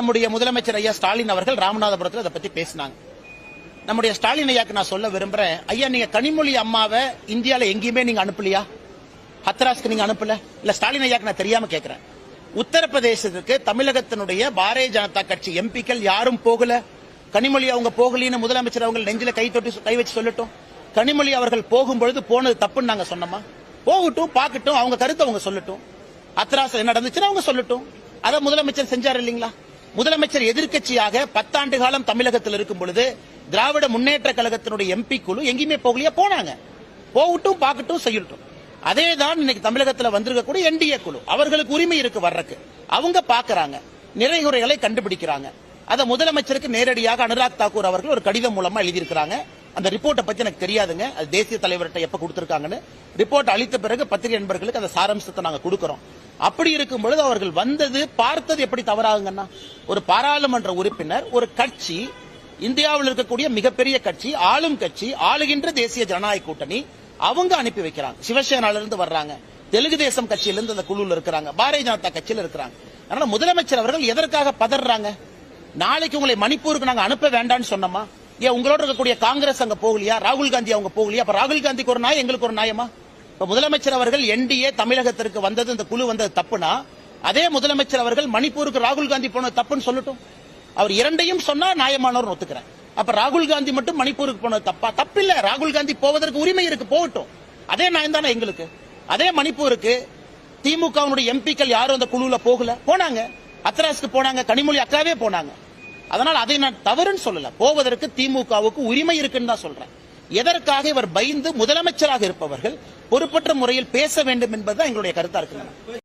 நம்முடைய முதலமைச்சர் ஐயா ஸ்டாலின் அவர்கள் ராமநாதபுரத்தில் அதை பத்தி பேசினாங்க. நம்முடைய ஸ்டாலின் ஐயாக்கு நான் சொல்ல விரும்புறேன் ஐயா நீங்க கனிமொழி அம்மாவை இந்தியால எங்கேயுமே நீங்க அனுப்பலையா? ஹத்ராஸ்க்கு நீங்க அனுப்பல? இல்ல ஸ்டாலின் ஐயாக்கு நான் தெரியாம கேட்கிறேன் உத்தரப்பிரதேசத்துக்கு தமிழகத்தினுடைய பாரதிய ஜனதா கட்சி எம்பிக்கள் யாரும் போகல? கனிமொழி அவங்க போகலின்னு முதலமைச்சர் அவங்க நெஞ்சில கை தொட்டி கை வச்சு சொல்லட்டும். கனிமொழி அவர்கள் போகும்பொழுது போனது தப்புன்னு நாங்க சொன்னோமா? போகட்டும் பார்க்கட்டும் அவங்க கருத்தை அவங்க சொல்லட்டும். அத்ராஸ் என்ன நடந்துச்சுன்னு அவங்க சொல்லட்டும். அதை முதலமைச்சர் செஞ்சார் இல்லைங்களா? முதலமைச்சர் எதிர்க்கட்சியாக பத்தாண்டு காலம் தமிழகத்தில் இருக்கும் பொழுது திராவிட முன்னேற்ற கழகத்தினுடைய எம்பி குழு எங்கேயுமே போகலையா போனாங்க. போகட்டும் பார்க்கட்டும் செய்யட்டும். அதே தான் இன்னைக்கு தமிழகத்தில் வந்திருக்கக்கூடிய என்டிஏ குழு. அவர்களுக்கு உரிமை இருக்கு வர்றதுக்கு. அவங்க பாக்குறாங்க நிறைகுறைகளை கண்டுபிடிக்கிறாங்க. அதை முதலமைச்சருக்கு நேரடியாக அனுராக் தாக்கூர் அவர்கள் ஒரு கடிதம் மூலமா எழுதியிருக்கிறாங்க. அந்த ரிப்போர்ட்டை பத்தி எனக்கு தெரியாதுங்க. அது தேசிய தலைவர்கிட்ட எப்ப கொடுத்திருக்காங்கன்னு. ரிப்போர்ட் அளித்த பிறகு பத்திரிகை நண்பர்களுக்கு அந்த சாராம்சத்தை நாங்க கொடுக்கறோம். அப்படி இருக்கும் பொழுது அவர்கள் வந்தது பார்த்தது எப்படி தவறாகுங்கன்னா ஒரு பாராளுமன்ற உறுப்பினர் ஒரு கட்சி இந்தியாவில் இருக்கக்கூடிய மிகப்பெரிய கட்சி ஆளும் கட்சி ஆளுகின்ற தேசிய ஜனநாயக கூட்டணி அவங்க அனுப்பி வைக்கிறாங்க. சிவசேனால இருந்து வர்றாங்க. தெலுங்கு தேசம் கட்சியிலிருந்து அந்த குழுல இருக்கிறாங்க. பாரதிய ஜனதா கட்சியில இருக்கிறாங்க. அதனால முதலமைச்சர் அவர்கள் எதற்காக பதறாங்க? நாளைக்கு உங்களை மணிப்பூருக்கு நாங்க அனுப்ப வேண்டாம்னு சொன்னோமா? ஏன் உங்களோட இருக்கக்கூடிய காங்கிரஸ் அங்க போகலையா? ராகுல் காந்தி அவங்க போகலையா? அப்ப ராகுல் காந்திக்கு ஒரு நாய் எங்களுக்கு ஒரு நியாயமா இப்ப முதலமைச்சர் அவர்கள் என்டிஏ தமிழகத்திற்கு வந்தது இந்த குழு வந்தது தப்புனா அதே முதலமைச்சர் அவர்கள் மணிப்பூருக்கு ராகுல் காந்தி போனது தப்புன்னு சொல்லட்டும். அவர் இரண்டையும் சொன்னா நியாயமானவர் ஒத்துக்கிறேன் அப்ப ராகுல் காந்தி மட்டும் மணிப்பூருக்கு போனது தப்பா? தப்பில்ல. ராகுல் காந்தி போவதற்கு உரிமை இருக்கு போகட்டும். அதே நியாயம் தானே எங்களுக்கு? அதே மணிப்பூருக்கு திமுகவுடைய எம்பிக்கள் யாரும் அந்த குழுல போகல. போனாங்க. அத்ராஸ்க்கு போனாங்க. கனிமொழி அக்காவே போனாங்க. அதனால் அதை நான் தவறுன்னு சொல்லல. போவதற்கு திமுகவுக்கு உரிமை இருக்குன்னு தான் சொல்றேன். எதற்காக இவர் பயந்து முதலமைச்சராக இருப்பவர்கள் பொறுப்பற்ற முறையில் பேச வேண்டும் என்பதுதான் எங்களுடைய கருத்தா இருக்கு